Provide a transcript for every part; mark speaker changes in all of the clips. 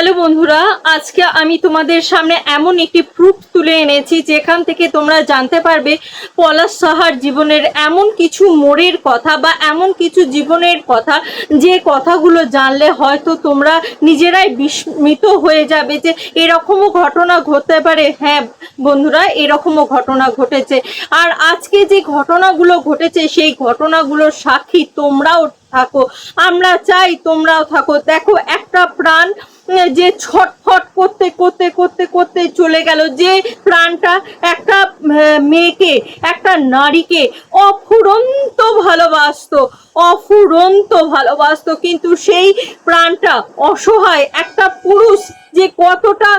Speaker 1: Hello বন্ধুরা, আজকে আমি তোমাদের সামনে এমন একটি প্রুফ তুলে এনেছি যেখান থেকে তোমরা জানতে পারবে পলাশ সাহার জীবনের এমন কিছু মোড়ের কথা বা এমন কিছু জীবনের কথা। যে কথাগুলো জানলে হয়তো তোমরা নিজেরাই বিস্মিত হয়ে যাবে যে এরকমও ঘটনা ঘটতে পারে। হ্যাঁ বন্ধুরা, এরকমও ঘটনা ঘটেছে। আর আজকে যে ঘটনাগুলো ঘটেছে, সেই ঘটনাগুলোর সাক্ষী তোমরাও থাকো। আমরা চাই তোমরাও থাকো। দেখো, একটা প্রাণ যে ছটফট করতে করতে করতে করতে চলে গেল, যে প্রাণটা একটা মেয়েকে, একটা নারীকে অফুরন্ত ভালোবাসতো অফুরন্ত ভালোবাসতো, কিন্তু সেই প্রাণটা অসহায় একটা পুরুষ যে কতটা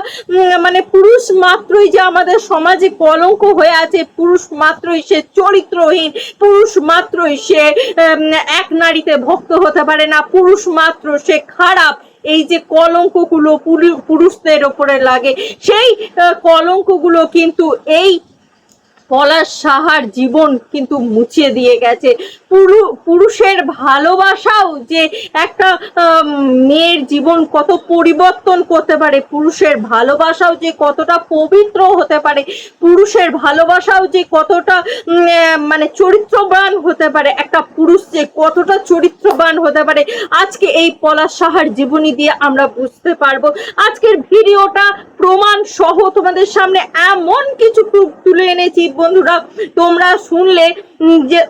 Speaker 1: মানে পুরুষ মাত্রই যে আমাদের সমাজে কলঙ্ক হয়ে আছে, পুরুষ মাত্রই সে চরিত্রহীন, পুরুষ মাত্রই সে এক নারীতে ভক্ত হতে পারে না, পুরুষ মাত্র সে খারাপ এই যে কলঙ্কগুলো পুরু- পুরুষদের ওপরে লাগে, সেই কলঙ্কগুলো কিন্তু এই পলাশ সাহার জীবন কিন্তু মুছিয়ে দিয়ে গেছে। পুরুষের ভালোবাসাও যে একটা মেয়ের জীবন কত পরিবর্তন করতে পারে, পুরুষের ভালোবাসাও যে কতটা পবিত্র হতে পারে, পুরুষের ভালোবাসাও যে কতটা মানে চরিত্রবান হতে পারে, একটা পুরুষ যে কতটা চরিত্রবান হতে পারে, আজকে এই পলাশ সাহার জীবনী দিয়ে আমরা বুঝতে পারব। আজকের ভিডিওটা প্রমাণ সহ তোমাদের সামনে এমন কিছু তুলে এনেছি, বন্ধুরা, তোমরা শুনলে যে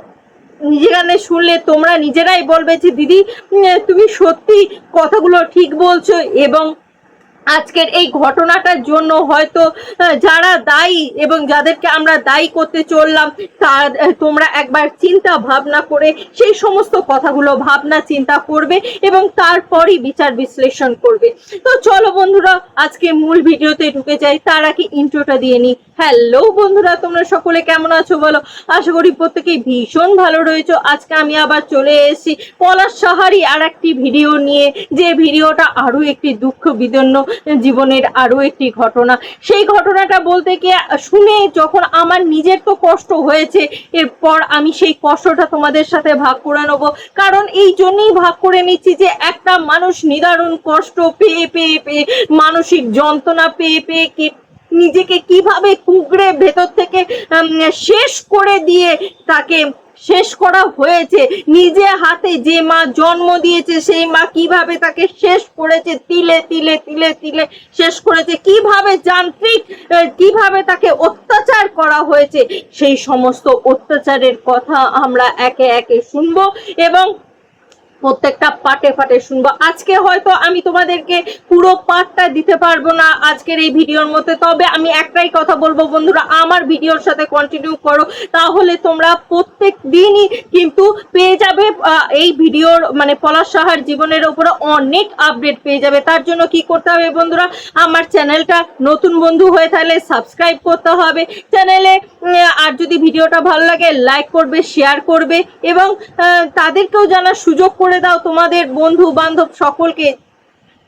Speaker 1: যেখানে শুনলে তোমরা নিজেরাই বলবে যে দিদি তুমি সত্যি কথাগুলো ঠিক বলছো এবং আজকের এই ঘটনাটার জন্য হয়তো যারা দায়ী এবং যাদেরকে আমরা দায়ী করতে চললাম, তা তোমরা একবার চিন্তা ভাবনা করে সেই সমস্ত কথাগুলো ভাবনা চিন্তা করবে এবং তারপরই বিচার বিশ্লেষণ করবে। তো চলো বন্ধুরা, আজকে মূল ভিডিওতে ঢুকে যাই, তার আগে ইন্ট্রোটা দিয়ে নিই। হ্যালো বন্ধুরা, তোমরা সকলে কেমন আছো বলো? আশা করি প্রত্যেকেই ভীষণ ভালো রয়েছো। আজকে আমি আবার চলে এসেছি পলাশ সাহারি আর একটি ভিডিও নিয়ে। যে ভিডিওটা আরও একটি দুঃখ বিদন্ন জীবনের আরও একটি ঘটনা। সেই ঘটনাটা বলতে গিয়ে শুনে যখন আমার নিজের তো কষ্ট হয়েছে, এরপর আমি সেই কষ্টটা তোমাদের সাথে ভাগ করে নেব। কারণ এই জন্যেই ভাগ করে নিচ্ছি যে একটা মানুষ নিদারুণ কষ্ট পেয়ে পেয়ে পেয়ে, মানসিক যন্ত্রণা পেয়ে পেয়ে কি নিজেকে কীভাবে কুগড়ে ভেতর থেকে শেষ করে দিয়ে তাকে শেষ করা হয়েছে। নিজে হাতে যে মা জন্ম দিয়েছে, সেই মা কীভাবে তাকে শেষ করেছে? তিলে তিলে তিলে তিলে শেষ করেছে। কীভাবে যান্ত্রিক কীভাবে তাকে অত্যাচার করা হয়েছে? সেই সমস্ত অত্যাচারের কথা আমরা একে একে শুনব এবং প্রত্যেকটা পাটে পাটে শুনব। আজকে হয়তো আমি তোমাদেরকে পুরো পাঠটা দিতে পারব না আজকের এই ভিডিওর মধ্যে। তবে আমি একটাই কথা বলব বন্ধুরা, আমার ভিডিওর সাথে কন্টিনিউ করো। তাহলে তোমরা প্রত্যেক দিনই কিন্তু পেয়ে যাবে এই ভিডিওর মানে পলাশ সাহার জীবনের উপরে অনেক আপডেট পেয়ে যাবে। তার জন্য কি করতে হবে বন্ধুরা, আমার চ্যানেলটা নতুন বন্ধু হয়ে থাকলে সাবস্ক্রাইব করতে হবে। চ্যানেলে আর যদি ভিডিওটা ভালো লাগে লাইক করবে শেয়ার করবে এবং তাদেরকেও জানার সুযোগ করে দাও তোমাদের বন্ধু বান্ধব সকলকে।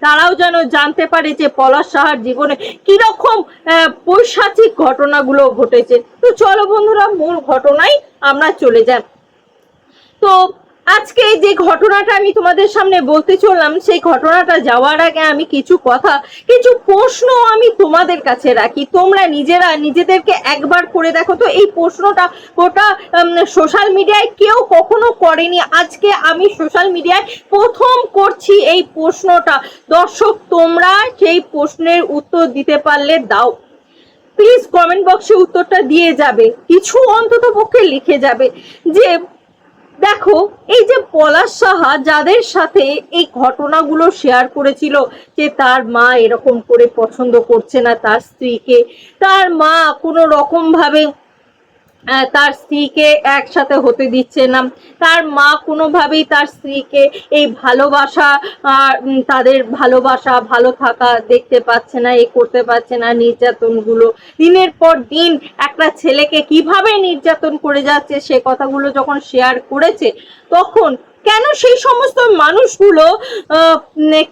Speaker 1: তারাও যেন জানতে পারে যে পলাশ সাহার জীবনে কীরকম পৈশাচিক ঘটনাগুলো ঘটেছে। তো চলো বন্ধুরা, মূল ঘটনাই আমরা চলে যাই। তো আজকে যে ঘটনাটা আমি তোমাদের সামনে বলতে চললাম, সেই ঘটনাটা যাওয়ার আগে আমি কিছু কথা, কিছু প্রশ্ন আমি তোমাদের কাছে রাখি। তোমরা নিজেরা নিজেদেরকে একবার করে দেখো তো, এই প্রশ্নটা গোটা সোশ্যাল মিডিয়ায় কেউ কখনো করেনি। আজকে আমি সোশ্যাল মিডিয়ায় প্রথম করছি এই প্রশ্নটা। দর্শক, তোমরা সেই প্রশ্নের উত্তর দিতে পারলে দাও। প্লিজ কমেন্ট বক্সে উত্তরটা দিয়ে যাবে। কিছু অন্তত পক্ষে লিখে যাবে যে দেখো এই যে পলাশ সাহা যাদের সাথে এই ঘটনাগুলো শেয়ার করেছিল যে তার মা এরকম করে পছন্দ করছে না তার স্ত্রীকে তার মা কোনো রকম ভাবে আহ, তার স্ত্রীকে একসাথে হতে দিচ্ছে না। তার মা কোনোভাবেই তার স্ত্রীকে এই ভালোবাসা তাদের ভালোবাসা, ভালো থাকা দেখতে পাচ্ছে না, এ করতে পারছে না নির্যাতনগুলো। দিনের পর দিন একটা ছেলেকে কীভাবে নির্যাতন করে যাচ্ছে, সে কথাগুলো যখন শেয়ার করেছে, তখন কেন সেই সমস্ত মানুষগুলো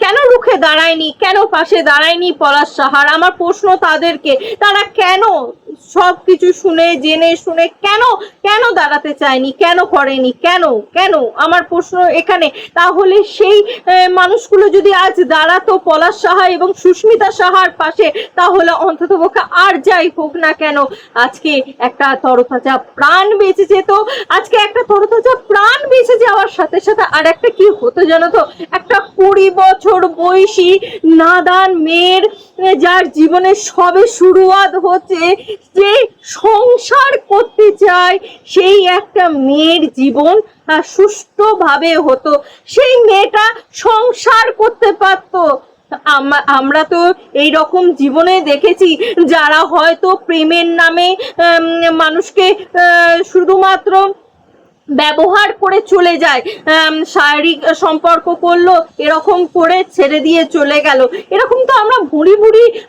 Speaker 1: কেন রুখে দাঁড়ায়নি, কেন পাশে দাঁড়ায়নি পলাশ সাহার? আমার প্রশ্ন তাদেরকে, তারা কেন সব কিছু শুনে, জেনে শুনে কেন কেন দাঁড়াতে চায়নি, কেন করেনি, কেন কেন? আমার প্রশ্ন এখানে। তাহলে সেই মানুষগুলো যদি আজ দাঁড়াতো পলাশ সাহা এবং সুস্মিতা সাহার পাশে, তাহলে অন্তত পক্ষে আর যাই হোক না কেন। আজকে একটা তরতাজা প্রাণ বেঁচে যেত। আজকে একটা তরতাজা প্রাণ বেঁচে যাওয়ার সাথে সাথে আর একটা কি হতো জানো তো? একটা কুড়ি বছর বয়সী নাদান মেয়ের যার জীবনে সবে শুরুয়াত হচ্ছে যে সংসার করতে চায়, সেই একটা মেয়ের জীবন সুষ্ঠুভাবে হতো। সেই মেয়েটা সংসার করতে পারতো। আম- আমরা তো এই রকম জীবনে দেখেছি, যারা হয়তো প্রেমের নামে মানুষকে শুধুমাত্র ব্যবহার করে চলে যায় শারীরিক সম্পর্ক করল, এরকম করে ছেড়ে দিয়ে চলে গেল। এরকম তো আমরা ভুড়ি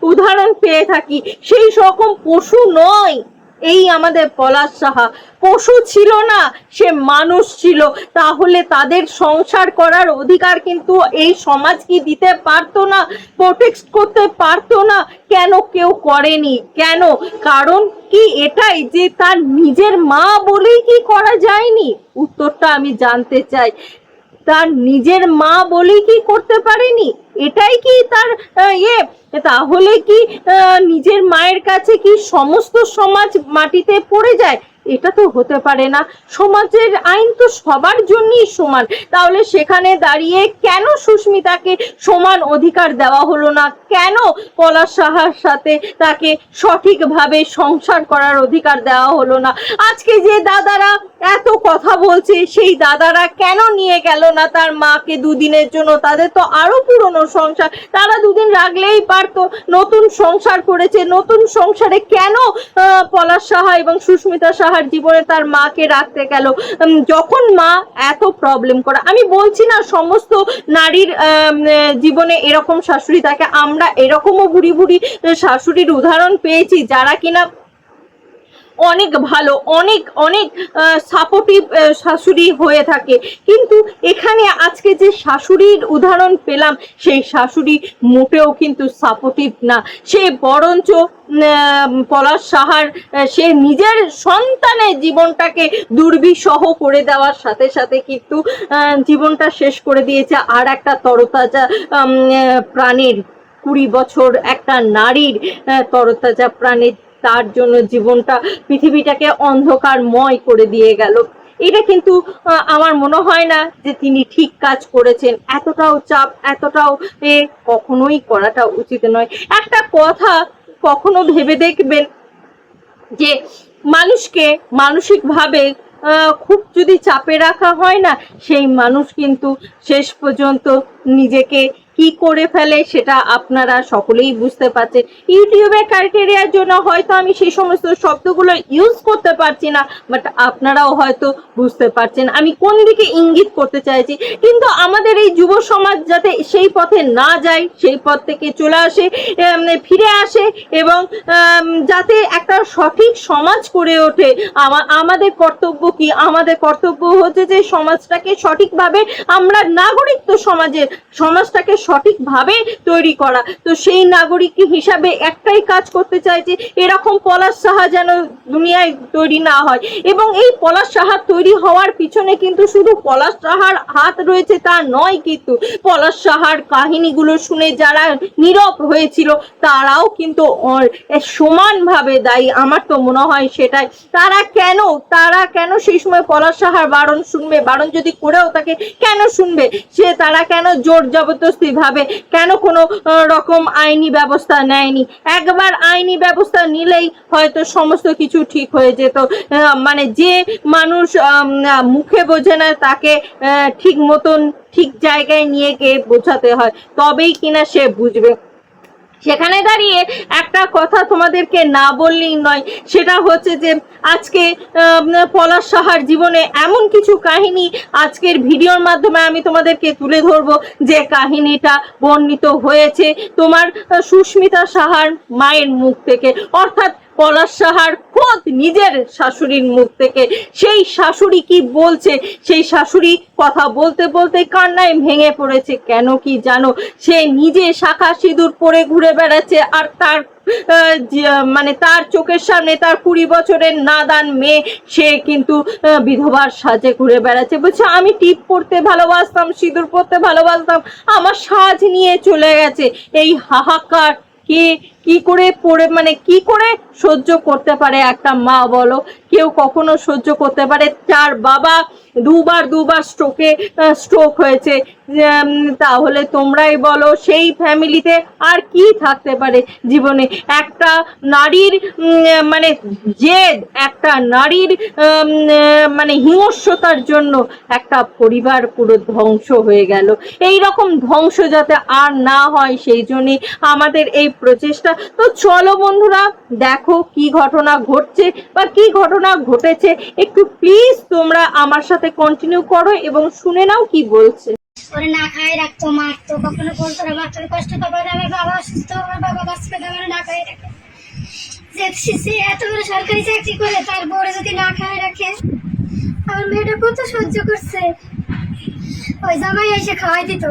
Speaker 1: উদাহরণ পেয়ে থাকি। সেই রকম পশু নয়। এই আমাদের পলাশ সাহা। পশু ছিল না, সে মানুষ ছিল। তাহলে তাদের সংসার করার অধিকার কিন্তু এই সমাজ কি দিতে পারতো না প্রোটেক্ট করতে পারতো না? কেন কেউ করেনি? কেন? কারণ কি এটাই যে তার নিজের মা বলেই কি করা যায়নি? উত্তরটা আমি জানতে চাই। তার নিজের মা বলেই কি করতে পারেনি? এটাই কি তার ইয়ে? তাহলে কি নিজের মায়ের কাছে কি সমস্ত সমাজ মাটিতে পড়ে যায়? এটা তো হতে পারে না। সমাজের আইন তো সবার জন্যই সমান। তাহলে সেখানে দাঁড়িয়ে কেন সুস্মিতাকে সমান অধিকার দেওয়া হলো না? কেন পলাশ সাহার সাথে তাকে সঠিকভাবে সংসার করার অধিকার দেওয়া হলো না? আজকে যে দাদারা এত কথা বলছে, সেই দাদারা কেন নিয়ে গেল না তার মাকে দুদিনের জন্য? তাদের তো আরও পুরনো সংসার। তারা দুদিন রাখলেই পারতো। নতুন সংসার করেছে। নতুন সংসারে কেন পলাশ সাহা এবং সুস্মিতা সাহার জীবনে তার মাকে রাখতে গেল? যখন মা এত প্রবলেম করে, আমি বলছি না সমস্ত নারীর জীবনে এরকম শাশুড়ি থাকে। আমরা এরকমও বুড়ি বুড়ি শাশুড়ির উদাহরণ পেয়েছি, যারা কিনা অনেক ভালো, অনেক অনেক সাপোর্টিভ শাশুড়ি হয়ে থাকে। কিন্তু এখানে আজকে যে শাশুড়ির উদাহরণ পেলাম, সেই শাশুড়ি মোটেও কিন্তু সাপোর্টিভ না। সে বরঞ্চ পলাশ সাহার সে নিজের সন্তানের জীবনটাকে দুর্বিষহ করে দেওয়ার সাথে সাথে কিন্তু জীবনটা শেষ করে দিয়েছে। আর একটা তরতাজা প্রাণীর কুড়ি বছর একটা নারীর তরতাজা প্রাণীর তার জন্য জীবনটা পৃথিবীটাকে অন্ধকারময় করে দিয়ে গেল। এটা কিন্তু আমার মনে হয় না যে তিনি ঠিক কাজ করেছেন। এতটাও চাপ, এতটাও এ কখনোই করাটা উচিত নয়। একটা কথা কখনো ভেবে দেখবেন যে মানুষকে মানসিকভাবে খুব যদি চাপে রাখা হয় না, সেই মানুষ কিন্তু শেষ পর্যন্ত নিজেকে কি করে ফেলে সেটা আপনারা সকলেই বুঝতে পারছেন। ইউটিউবের ক্রাইটেরিয়ার জন্য হয়তো আমি সেই সমস্ত শব্দগুলো ইউজ করতে পারছি না বাট আপনারাও হয়তো বুঝতে পারছেন। আমি কোন দিকে ইঙ্গিত করতে চাইছি? কিন্তু আমাদের এই যুব সমাজ যাতে সেই পথে না যায়, সেই পথ থেকে চলে আসে ফিরে আসে এবং যাতে একটা সঠিক সমাজ করে ওঠে, আমা- আমাদের কর্তব্য কি? আমাদের কর্তব্য হচ্ছে যে সমাজটাকে সঠিকভাবে আমরা নাগরিক তো সমাজের, সমাজটাকে সঠিকভাবে তৈরি করা। তো সেই নাগরিক হিসাবে একটাই কাজ করতে চাইছি এরকম পলাশ সাহা যেন দুনিয়ায় তৈরি না হয়। এবং এই পলাশ সাহা তৈরি হওয়ার পিছনে কিন্তু শুধু পলাশ সাহার হাত রয়েছে তা নয় কিন্তু পলাশ সাহার কাহিনীগুলো শুনে যারা নীরব হয়েছিল, তারাও কিন্তু সমানভাবে দায়ী। আমার তো মনে হয় সেটাই। তারা কেন তারা কেন সেই সময় পলাশ সাহার বারণ শুনবে? বারণ যদি করেও তাকে কেন শুনবে? সে তারা কেন জোর জবরদস্তি ভাবে। কেন কোনো রকম আইনি ব্যবস্থা নেয়নি? একবার আইনি ব্যবস্থা নিলেই হয়তো সমস্ত কিছু ঠিক হয়ে যেত। মানে যে মানুষ মুখে বোঝে না তাকে ঠিক মতন ঠিক জায়গায় নিয়ে গিয়ে বোঝাতে হয়, তবেই কিনা সে বুঝবে। সেখানে দাঁড়িয়ে একটা কথা তোমাদেরকে না বললেই নয়, সেটা হচ্ছে যে আজকে পলাশ সাহার জীবনে এমন কিছু কাহিনী আজকের ভিডিওর মাধ্যমে আমি তোমাদেরকে তুলে ধরব যে কাহিনীটা বর্ণিত হয়েছে তোমার সুস্মিতা সাহার মায়ের মুখ থেকে। অর্থাৎ পলাশ সাহার খোদ নিজের শাশুড়ির মুখ থেকে। সেই শাশুড়ি কি বলছে? সেই শাশুড়ি কথা বলতে বলতে কান্নায় ভেঙে পড়েছে। কেন কি জানো? সে নিজে শাখা সিঁদুর পরে ঘুরে বেড়াচ্ছে আর তার মানে তার চোখের সামনে তার কুড়ি বছরের নাদান মেয়ে, সে কিন্তু বিধবার সাজে ঘুরে বেড়াচ্ছে। বলছে, আমি টিপ পরতে ভালোবাসতাম, সিঁদুর পরতে ভালোবাসতাম, আমার সাজ নিয়ে চলে গেছে। এই হাহাকার কে কি করে পড়ে মানে কি করে সহ্য করতে পারে একটা মা বলো? কেউ কখনো সহ্য করতে পারে তার বাবা দুবার দুবার স্ট্রোকে স্ট্রোক হয়েছে। তাহলে তোমরাই বলো সেই ফ্যামিলিতে আর কি থাকতে পারে জীবনে? একটা নারীর মানে জেদ, একটা নারীর মানে হিংস্রতার জন্য একটা পরিবার পুরো ধ্বংস হয়ে গেল। এই রকম ধ্বংস যাতে আর না হয়, সেই জন্যই আমাদের এই প্রচেষ্টা তো চলো বন্ধুরা, দেখো কি ঘটনা ঘটছে বা কি ঘটনা ঘটেছে। একটু প্লিজ তোমরা আমার সাথে কন্টিনিউ করো এবং শুনে নাও কি বলছে।
Speaker 2: ওরে না খাই রাখতো মারতো কখনো বলতো না বাচ্চার কষ্ট করবে আমার বাবা অসুস্থ, আমার বাবা বাঁচবে না, আমার না খাই রাখে। যে এত বড় সরকারি চাকরি করে, তার বউরে যদি না খাই রাখে, আমার মেয়েটা কত সহ্য করছে। ওই জামাই এসে খাওয়াই দিত।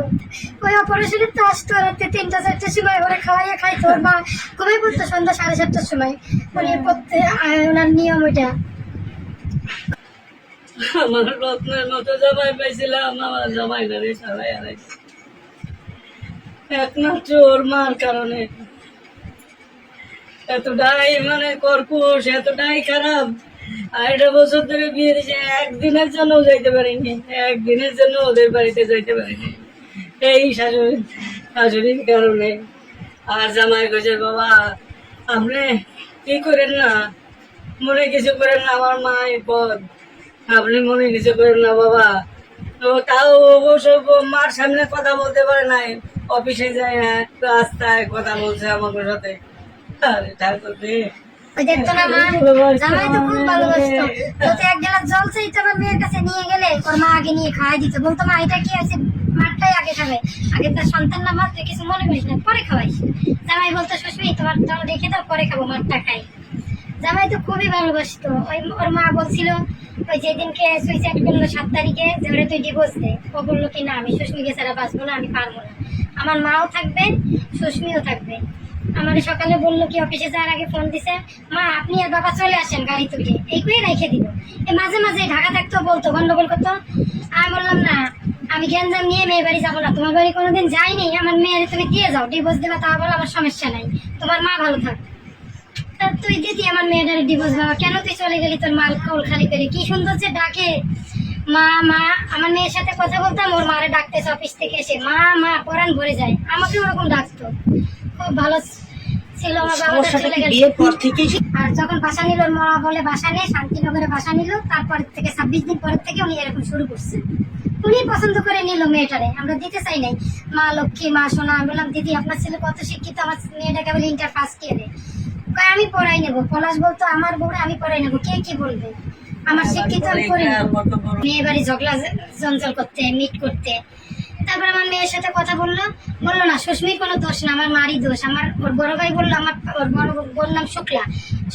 Speaker 2: ওই অপারেশনের তো আসতো রাত্রে তিনটা চারটার সময় ওরা খাওয়াইয়া খাইতো। ওর মা পড়তো সন্ধ্যা সাড়ে সাতটার সময়। উনি পড়তে ওনার নিয়ম ওইটা।
Speaker 3: আমার রত্নের মতো জামাই পাইছিলাম, আমার জামাই একমাত্র ওর মার কারণে। এতটাই মানে কর্কশ, এতটাই খারাপ। আড়াইটা বছর ধরে বিয়ে দিয়েছে, একদিনের জন্য যাইতে পারিনি, একদিনের জন্য ওদের বাড়িতে যাইতে পারিনি। এই শাশুড়ি, শাশুড়ির কারণে। আর জামাই কইছে, বাবা, আপনি কি করেন না? মনে কিছু করেন না, আমার মা পদ। আপনি মনে কিছু করেন না, বাবা। তো তাও অবশ্য মার সামনে কথা বলতে পারে নাই। অফিসে যায় রাস্তায় কথা বলছে আমার সাথে। আরে ঠাকুর।
Speaker 2: জামাই তো বলতো তোমার রেখে দাও, পরে খাব, মারটা খাই। জামাই তো খুবই ভালোবাসতো। ওই ওর মা বলছিল, ওই যেদিনকে সুইসাইড করল সাত তারিখে যে তুই ডিভোর্স দে। ও বলল কি, না, আমি সুস্মিকে ছাড়া বাঁচবো না, আমি পারব না। আমার মাও থাকবে সুস্মিও থাকবে। আমার সকালে বলল কি, অফিসে যাওয়ার আগে ফোন দিছে। মা, আপনি আর বাবা চলে আসেন গাড়ি তুলে এই করে রেখে দিব এই মাঝে মাঝে ঢাকা থাকতো, বলতো, গন্ডগোল করতো। আমি বললাম, না, আমি গ্যাঞ্জাম নিয়ে মেয়ে বাড়ি যাব না। তোমার বাড়ি কোনোদিন যাইনি আমার মেয়ের তুমি দিয়ে যাও। ডিভোর্স দেবা, তা বলো আমার সমস্যা নাই। তোমার মা ভালো থাক। তুই দিদি আমার মেয়েটার ডিভোর্স বাবা। কেন তুই চলে গেলি তোর মাল কল খালি করে? কি সুন্দর যে ডাকে। মা মা আমার মেয়ের সাথে কথা বলতাম ওর মারে ডাকতেছে অফিস থেকে এসে। মা মা পরাণ ভরে যায়। আমাকে ওরকম ডাকতো। খুব ভালো ছিল আমার বাবাটা চলে গেল আর যখন বাসা নিল মা বলে বাসা নেই শান্তিনগরে বাসা নিল। তারপর থেকে ছাব্বিশ দিন পরের থেকে উনি এরকম শুরু করছে। উনি পছন্দ করে নিল মেয়েটারে। আমরা দিতে চাই নাই। মা লক্ষ্মী মা সোনা আমি বললাম দিদি আপনার ছেলে কত শিক্ষিত আমার মেয়েটাকে বলে ইন্টার ফার্স্ট ইয়ারে আমি পড়াই নেব। পলাশ বলতো আমার বউরে আমি পড়াই নেব। কে কি বলবে? আমার শিক্ষিত আমি মেয়ে বাড়ি ঝগড়া জঞ্জল করতে মিট করতে। তারপর আমার মেয়ের সাথে কথা বলল। বলল না সুস্মির কোনো দোষ না আমার মারই দোষ। আমার ওর বড় ভাই বলল আমার ওর বড় বোন নাম শুক্লা।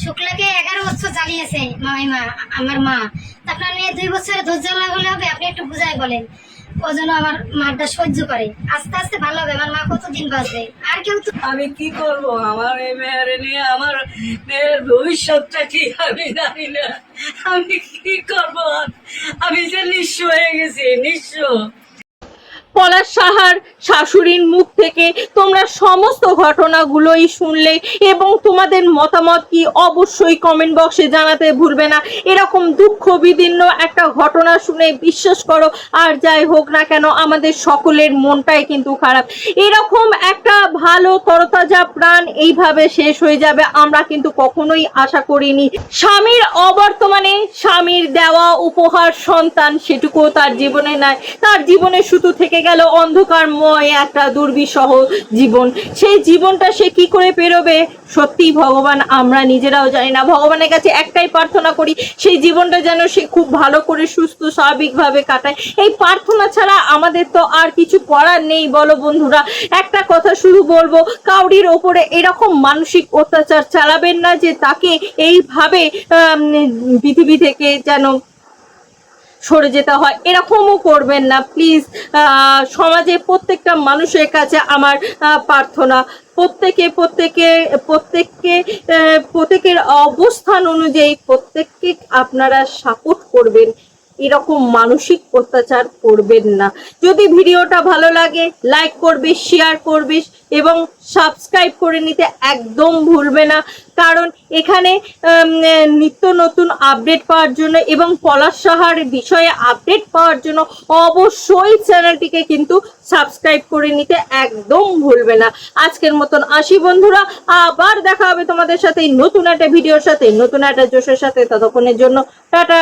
Speaker 2: শুক্লাকে এগারো বছর জ্বালিয়েছে মামাই মা আমার মা। আপনার মেয়ে দুই বছরে ধৈর্য লাগালে হবে আপনি একটু বুঝাই বলেন। ও আমার মারটা সহ্য করে। আস্তে আস্তে ভালো হবে, আমার মা কতদিন বাঁচবে? আর কেউ তো
Speaker 3: আমি কি করব? আমার এই মেয়ের নিয়ে, আমার মেয়ের ভবিষ্যৎটা কি আমি জানি না। আমি কি করব? আমি যে নিঃস্ব হয়ে গেছি, নিঃস্ব।
Speaker 1: পলাশ সাহার শাশুড়ির মুখ থেকে তোমরা সমস্ত ঘটনাগুলোই শুনলে এবং তোমাদের মতামত কি অবশ্যই কমেন্ট বক্সে জানাতে ভুলবে না। এরকম দুঃখ বিদীর্ণ একটা ঘটনা শুনে বিশ্বাস করো, আর যাই হোক না কেন আমাদের সকলের মনটাই কিন্তু খারাপ। এরকম একটা ভালো তরতাজা প্রাণ এইভাবে শেষ হয়ে যাবে আমরা কিন্তু কখনোই আশা করিনি। স্বামীর অবর্তমানে স্বামীর দেওয়া উপহার সন্তান সেটুকুও তার জীবনে নাই। তার জীবনে শুধু থেকে গেল অন্ধকারময় একটা দুর্বিষহ জীবন। সেই জীবনটা সে কি করে পেরোবে? সত্যি ভগবান, আমরা নিজেরাও জানি না। ভগবানের কাছে একটাই প্রার্থনা করি, সেই জীবনটা যেন সে খুব ভালো করে সুস্থ, স্বাভাবিকভাবে কাটায়। এই প্রার্থনা ছাড়া আমাদের তো আর কিছু করার নেই। বলো বন্ধুরা, একটা কথা শুধু বলব, কাউরির ওপরে এরকম মানসিক অত্যাচার চালাবেন না যে তাকে এইভাবে পৃথিবী থেকে যেন সরে যেতে হয়। এরকমও করবেন না প্লিজ সমাজে প্রত্যেকটা মানুষের কাছে আমার প্রার্থনা। প্রত্যেকে প্রত্যেকে, প্রত্যেককে প্রত্যেকের অবস্থান অনুযায়ী প্রত্যেককে আপনারা সাপোর্ট করবেন। এরকম মানসিক অত্যাচার করবেন না। যদি ভিডিওটা ভালো লাগে লাইক করবে শেয়ার করবে এবং সাবস্ক্রাইব করে নিতে একদম ভুলবে না। কারণ এখানে নিত্য নতুন আপডেট পাওয়ার জন্য এবং পলাশ সাহার বিষয়ে আপডেট পাওয়ার জন্য অবশ্যই চ্যানেলটিকে কিন্তু সাবস্ক্রাইব করে নিতে একদম ভুলবে না। আজকের মতন আসি বন্ধুরা, আবার দেখা হবে তোমাদের সাথে নতুন একটা ভিডিওর সাথে, নতুন একটা জোশের সাথে। ততক্ষণের জন্য টাটা।